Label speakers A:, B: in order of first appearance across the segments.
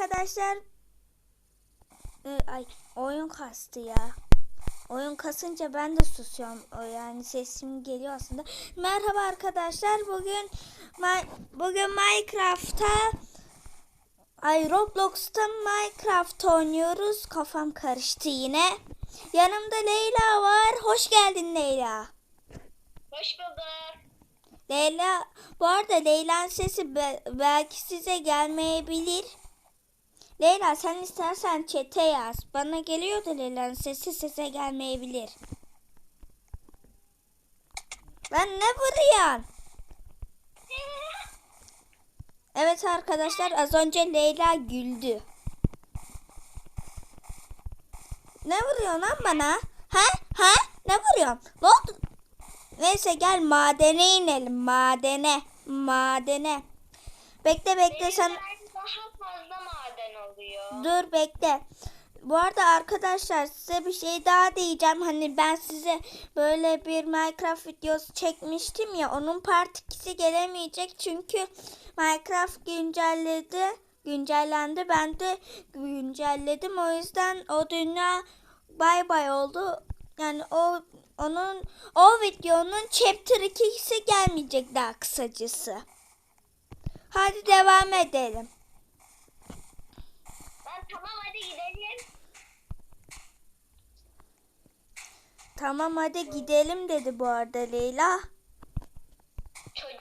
A: arkadaşlar. Ee, ay oyun kastı ya. Oyun kasınca ben de susuyorum. O yani sesim geliyor aslında. Merhaba arkadaşlar. Bugün Ma- bugün Minecraft'ta ay Roblox'ta Minecraft oynuyoruz. Kafam karıştı yine. Yanımda Leyla var. Hoş geldin Leyla.
B: Hoş bulduk.
A: Leyla, bu arada Leyla'nın sesi be- belki size gelmeyebilir. Leyla sen istersen çete yaz. Bana geliyor da Leyla'nın sesi size gelmeyebilir. Ben ne vuruyorsun? Evet arkadaşlar az önce Leyla güldü. Ne vuruyorsun lan bana? Ha? Ha? Ne vuruyorsun? Ne oldu? Neyse gel madene inelim. Madene. Madene. Bekle bekle sen.
B: Denizlerde daha fazla maden oluyor.
A: Dur bekle. Bu arada arkadaşlar size bir şey daha diyeceğim. Hani ben size böyle bir Minecraft videosu çekmiştim ya. Onun part 2'si gelemeyecek. Çünkü Minecraft güncelledi. Güncellendi. Ben de güncelledim. O yüzden o dünya bay bay oldu. Yani o onun o videonun chapter 2'si gelmeyecek daha kısacası. Hadi devam edelim.
B: Tamam hadi gidelim.
A: Tamam hadi gidelim dedi bu arada Leyla.
B: Çocuk.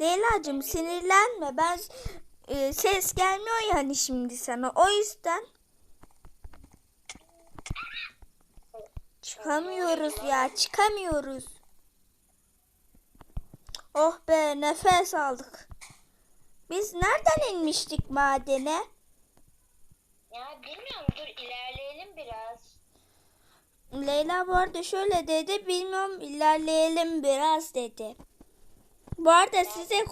A: Leyla'cığım sinirlenme. Ben e, ses gelmiyor yani şimdi sana. O yüzden çıkamıyoruz ya. Çıkamıyoruz. Oh be nefes aldık. Biz nereden inmiştik madene?
B: Ya bilmiyorum dur ilerleyelim biraz.
A: Leyla bu arada şöyle dedi. Bilmiyorum ilerleyelim biraz dedi. Bu arada size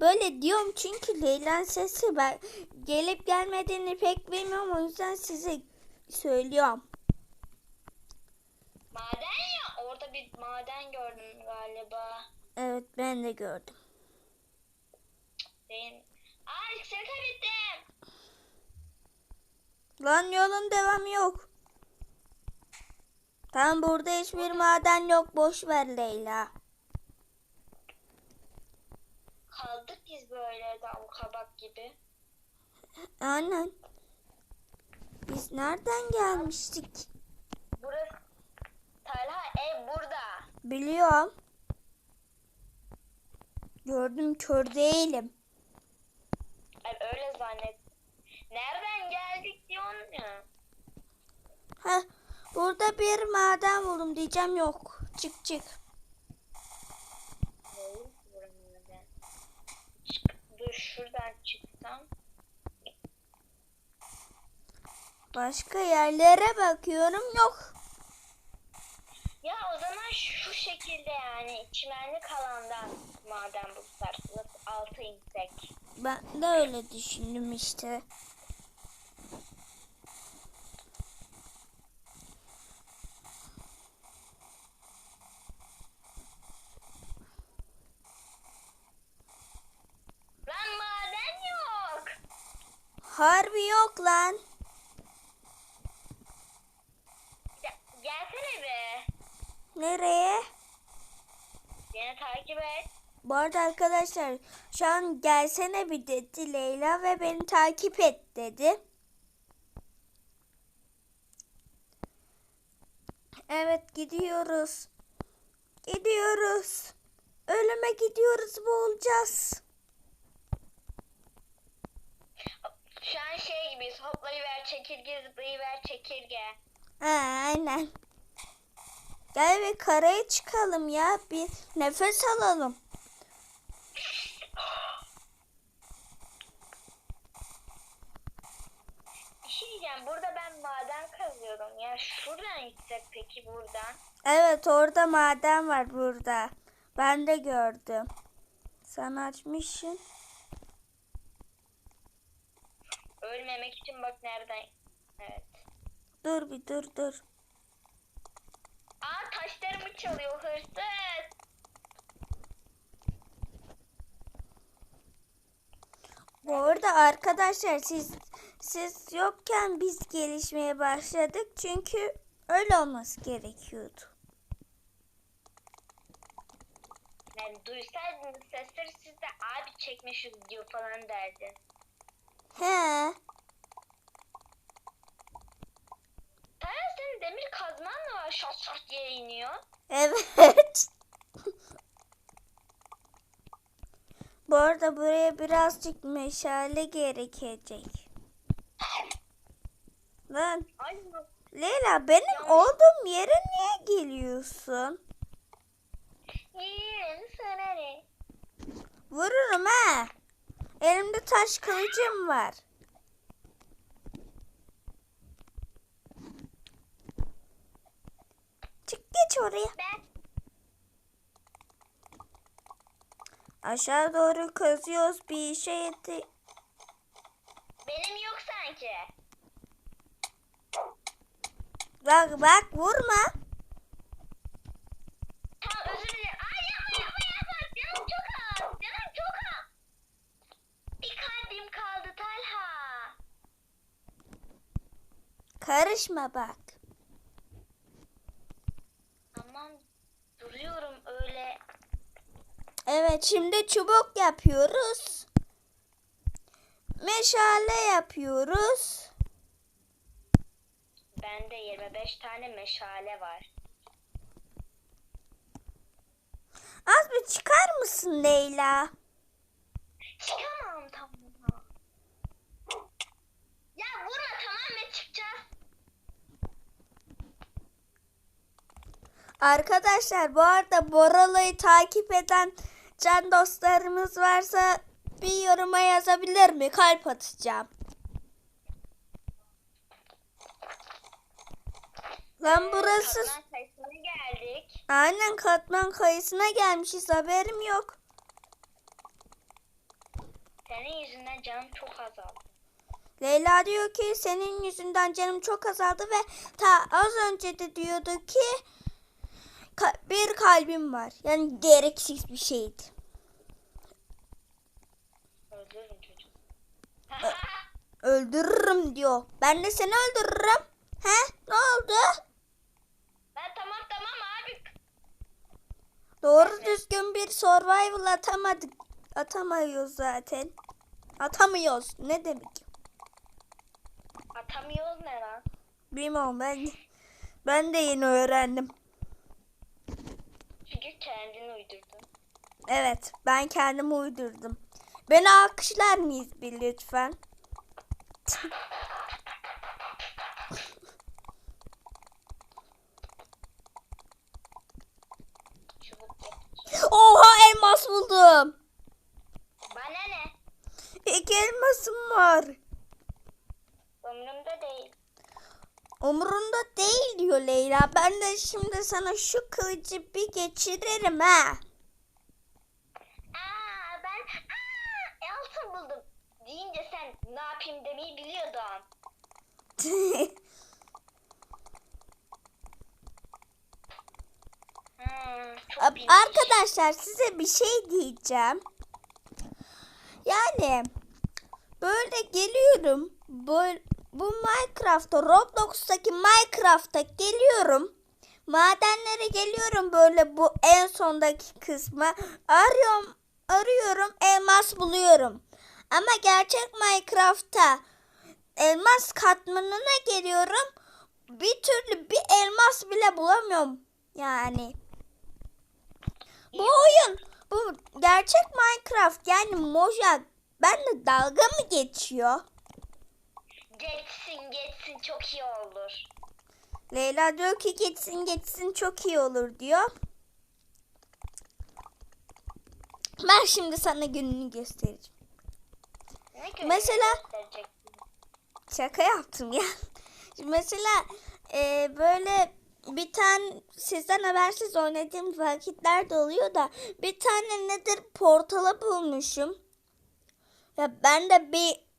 A: böyle diyorum çünkü Leyla'nın sesi ben gelip gelmediğini pek bilmiyorum o yüzden size söylüyorum.
B: Maden ya orada bir maden gördüm galiba.
A: Evet ben de gördüm.
B: Benim... Ay şaka bittim.
A: Lan yolun devamı yok. Tam burada hiçbir maden yok. Boş ver Leyla.
B: Kaldık biz böyle dam kabak gibi.
A: Aynen. Biz nereden gelmiştik?
B: Burası Talha ev burada.
A: Biliyorum. Gördüm kör değilim.
B: Ay öyle zannet. Nereden geldik diyorsun ya.
A: Heh, burada bir maden buldum diyeceğim yok. Çık çık.
B: Değil buranın maden. Çık, dur şuradan çıksam.
A: Başka yerlere bakıyorum yok.
B: Ya o zaman şu şekilde yani çimenlik alandan maden bulsak altı insek.
A: Ben de öyle düşündüm işte.
B: Lan maden yok.
A: Harbi yok lan.
B: Gelsene be.
A: Nereye?
B: Beni takip et.
A: Bu arada arkadaşlar şu an gelsene bir dedi Leyla ve beni takip et dedi. Evet gidiyoruz. Gidiyoruz. Ölüme gidiyoruz boğulacağız.
B: Şu an şey gibiyiz. Hoplayıver çekirge zıplayıver çekirge.
A: Ha, aynen. Gel bir karaya çıkalım ya. Bir nefes alalım.
B: Bir şey diyeceğim. Burada ben maden kazıyorum. Ya şuradan gitsek peki buradan.
A: Evet orada maden var burada. Ben de gördüm. Sen açmışsın.
B: Ölmemek için bak nereden. Evet.
A: Dur bir dur dur.
B: Aa taşlarımı çalıyor hırsız.
A: Bu arada arkadaşlar siz siz yokken biz gelişmeye başladık çünkü öyle olması gerekiyordu.
B: Yani duysaydınız sesleri siz de abi çekme şu video falan derdi.
A: He.
B: Tayyar senin demir kazman mı var? Şat şat diye iniyor.
A: Evet. Bu arada buraya birazcık meşale gerekecek. Lan Leyla benim olduğum yere niye geliyorsun?
B: yeğenim sana ne?
A: Vururum ha. Elimde taş kılıcım var. Çık geç oraya.
B: Ben
A: Aşağı doğru kazıyoruz bir işe yeti.
B: benim yok sanki.
A: Bak bak vurma.
B: Tamam özür dilerim. Ay yapma yapma yapma. Canım çok az. Canım çok az. Bir kalbim kaldı Talha.
A: Karışma bak.
B: Aman duruyorum öyle.
A: Evet şimdi çubuk yapıyoruz. Meşale yapıyoruz.
B: Bende 25 tane meşale var.
A: Az bir çıkar mısın Leyla?
B: Çıkamam tamam. Ya vurma tamam mı çıkacağız?
A: Arkadaşlar bu arada Boralo'yu takip eden can dostlarımız varsa bir yoruma yazabilir mi? Kalp atacağım. Lan burası
B: Katman sayısına geldik.
A: aynen katman kayısına gelmişiz haberim yok.
B: Senin yüzünden canım çok azaldı.
A: Leyla diyor ki senin yüzünden canım çok azaldı ve ta az önce de diyordu ki ka- bir kalbim var. Yani gereksiz bir şeydi.
B: Öldürürüm çocuğu.
A: Öldürürüm diyor. Ben de seni öldürürüm. He? Ne oldu?
B: ben tamam tamam abi.
A: Doğru düzgün bir survival atamadık. Atamıyoruz zaten. Atamıyoruz. Ne demek?
B: Atamıyoruz ne lan?
A: Bilmiyorum ben. Ben de yeni öğrendim.
B: Çünkü kendini uydurdun.
A: Evet, ben kendim uydurdum. Beni alkışlar mıyız bir lütfen?
B: Çubuk yapacağım.
A: Oha elmas buldum.
B: Bana ne?
A: İki elmasım var.
B: Umurumda değil.
A: Umurunda değil Ben de şimdi sana şu kılıcı bir geçiririm ha.
B: Aa ben aa altın buldum. Deyince sen ne yapayım demeyi biliyordun. Hmm, çok
A: Ab-
B: bilmiş.
A: Arkadaşlar size bir şey diyeceğim. Yani böyle geliyorum. Böyle, bu Minecraft'ta Roblox'taki Minecraft'ta geliyorum. Madenlere geliyorum böyle bu en sondaki kısma. Arıyorum, arıyorum, elmas buluyorum. Ama gerçek Minecraft'ta elmas katmanına geliyorum. Bir türlü bir elmas bile bulamıyorum. Yani bu oyun bu gerçek Minecraft yani Mojang benle dalga mı geçiyor?
B: Geçsin geçsin çok iyi olur.
A: Leyla diyor ki geçsin geçsin çok iyi olur diyor. Ben şimdi sana gününü göstereceğim.
B: Ne
A: Mesela-? Şaka yaptım ya. Şimdi Mesela e, böyle bir tane sizden habersiz oynadığım vakitler de oluyor da bir tane nedir portalı bulmuşum. Ya ben de bir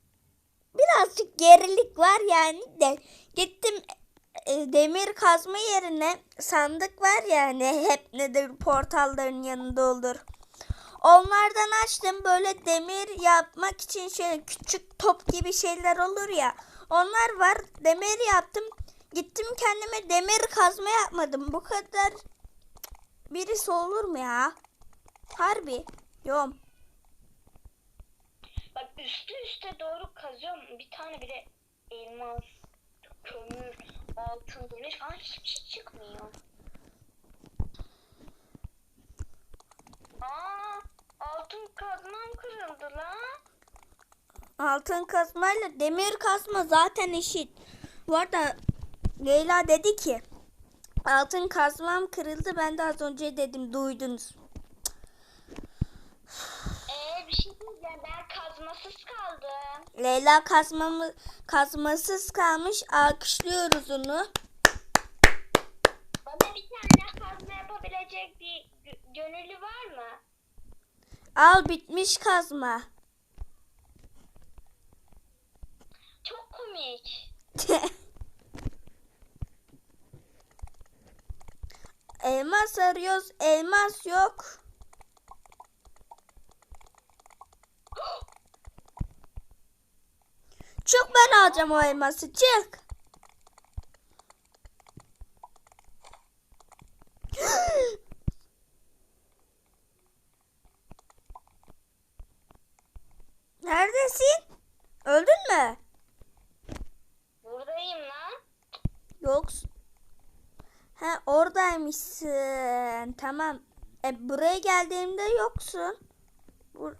A: birazcık gerilik var yani de gittim e, demir kazma yerine sandık var yani hep nedir portalların yanında olur. onlardan açtım böyle demir yapmak için şöyle küçük top gibi şeyler olur ya. Onlar var. Demir yaptım. Gittim kendime demir kazma yapmadım. Bu kadar birisi olur mu ya? Harbi. Yok.
B: Bak üstü üste doğru kazıyorum. Bir tane bile elmas, kömür, altın, demir falan hiçbir şey çıkmıyor. Aa, altın kazmam kırıldı lan.
A: Altın kazmayla demir kazma zaten eşit. Bu arada Leyla dedi ki altın kazmam kırıldı. Ben de az önce dedim duydunuz.
B: Ee bir şey diyeceğim ben kazmasız kaldım.
A: Leyla kazmamı kazmasız kalmış. Alkışlıyoruz onu.
B: Bana bir tane kazma yapabilecek bir gö- gönüllü var mı?
A: Al bitmiş kazma.
B: Çok komik.
A: elmas arıyoruz. Elmas yok. Çık ben alacağım o elması. Çık. Neredesin? Öldün mü?
B: Buradayım lan.
A: Yoksun. Ha oradaymışsın. Tamam. E buraya geldiğimde yoksun. Bur-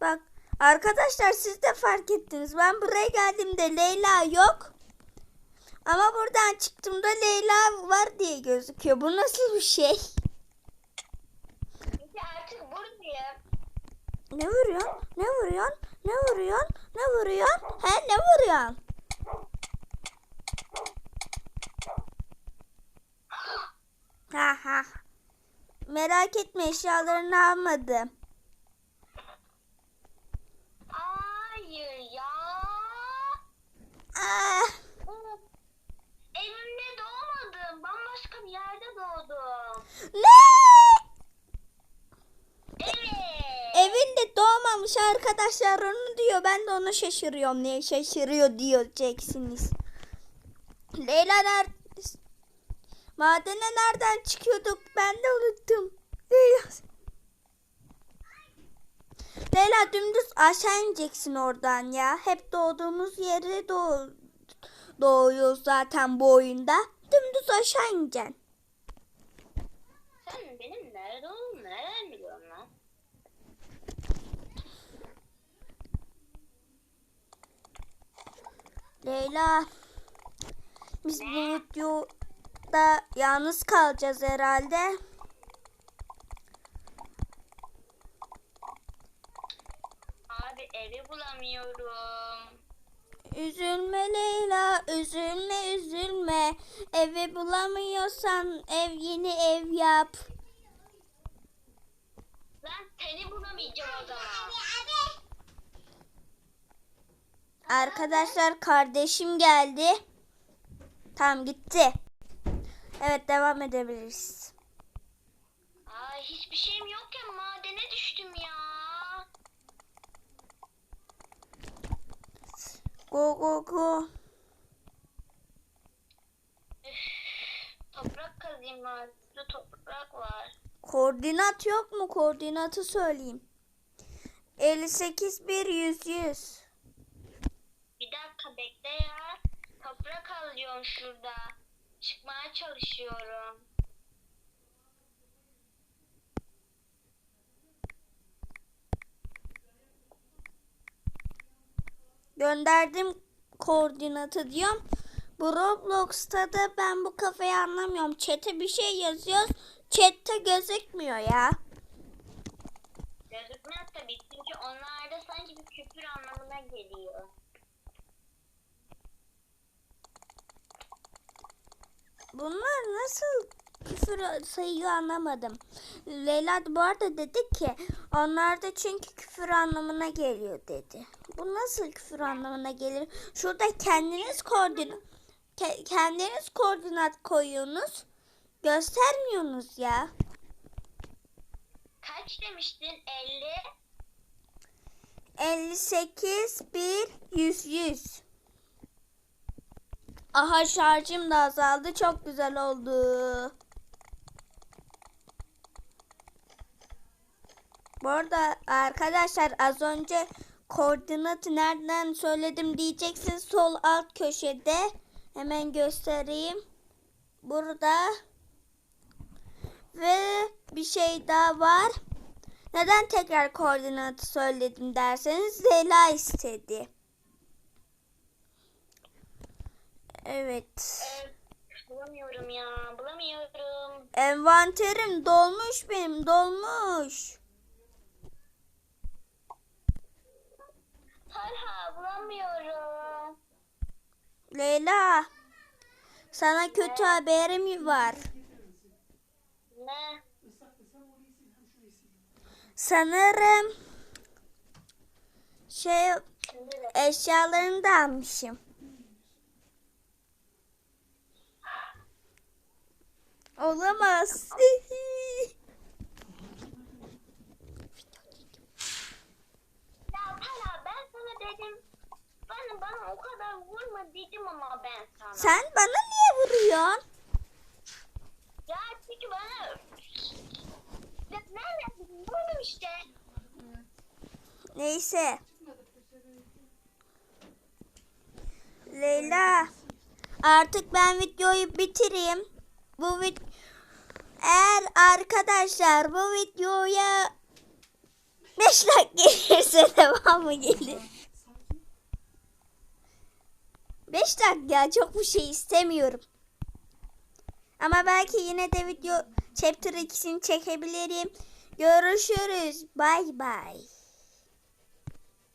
A: Bak arkadaşlar siz de fark ettiniz. Ben buraya geldiğimde Leyla yok. Ama buradan çıktığımda Leyla var diye gözüküyor. Bu nasıl bir şey?
B: Artık buradayım.
A: Ne vuruyorsun? Ne vuruyorsun? Ne vuruyorsun? Ne vuruyorsun? He ne vuruyorsun? Ha ha. Merak etme eşyalarını almadım.
B: Hayır ya.
A: Ah,
B: Evimde doğmadım. Bambaşka bir yerde doğdum.
A: ne?
B: Evet.
A: Evinde doğmamış arkadaşlar onu diyor. Ben de ona şaşırıyorum. Niye şaşırıyor diyeceksiniz. Leyla nerede? Madene nereden çıkıyorduk? Ben de unuttum. Leyla. Leyla dümdüz aşağı ineceksin oradan ya. Hep doğduğumuz yere doğ doğuyoruz zaten bu oyunda. Dümdüz aşağı ineceksin.
B: Sen benim nerede olduğumu nereden biliyorsun lan?
A: Leyla. Biz bu videoda yalnız kalacağız herhalde.
B: Abi evi bulamıyorum.
A: Üzülme Leyla, üzülme üzülme. Evi bulamıyorsan ev yeni ev yap.
B: Lan seni bulamayacağım o zaman.
A: Arkadaşlar kardeşim geldi. Tamam gitti. Evet devam edebiliriz.
B: Ay hiçbir şeyim yokken madene düştüm ya.
A: Go go go.
B: Toprak kazayım var. Burada toprak var.
A: Koordinat yok mu? Koordinatı söyleyeyim. 58 1 100 100.
B: Bir dakika bekle ya. Toprak alıyorum şurada. Çıkmaya çalışıyorum.
A: Gönderdim koordinatı diyorum. Bu Roblox'ta da ben bu kafayı anlamıyorum. Chat'e bir şey yazıyoruz. Chat'te gözükmüyor ya.
B: Gözükmez tabii çünkü onlarda sanki bir küfür anlamına geliyor.
A: Bunlar nasıl küfür sayıyor anlamadım. Leyla bu arada dedi ki onlar da çünkü küfür anlamına geliyor dedi. Bu nasıl küfür anlamına gelir? Şurada kendiniz koordinat ke- kendiniz koordinat koyuyorsunuz. Göstermiyorsunuz ya.
B: Kaç demiştin? 50.
A: 58 1 100 100. Aha şarjım da azaldı. Çok güzel oldu. Bu arada arkadaşlar az önce koordinatı nereden söyledim diyeceksiniz. Sol alt köşede. Hemen göstereyim. Burada. Ve bir şey daha var. Neden tekrar koordinatı söyledim derseniz Zela istedi. Evet.
B: Ee, bulamıyorum ya. Bulamıyorum.
A: Envanterim dolmuş benim dolmuş.
B: Talha bulamıyorum.
A: Leyla. Sana kötü haberim var.
B: Ne?
A: Sanırım şey eşyalarını da almışım. Olamaz.
B: Ya Talha ben sana dedim. Bana, o kadar vurma dedim ama ben sana.
A: Sen bana niye vuruyorsun?
B: Ya çünkü bana... Ya nerede? Buldum işte.
A: Neyse. Leyla. Artık ben videoyu bitireyim. Bu vid eğer arkadaşlar bu videoya 5 like gelirse devamı gelir. 5 dakika çok bir şey istemiyorum. Ama belki yine de video chapter 2'sini çekebilirim. Görüşürüz. Bay bay.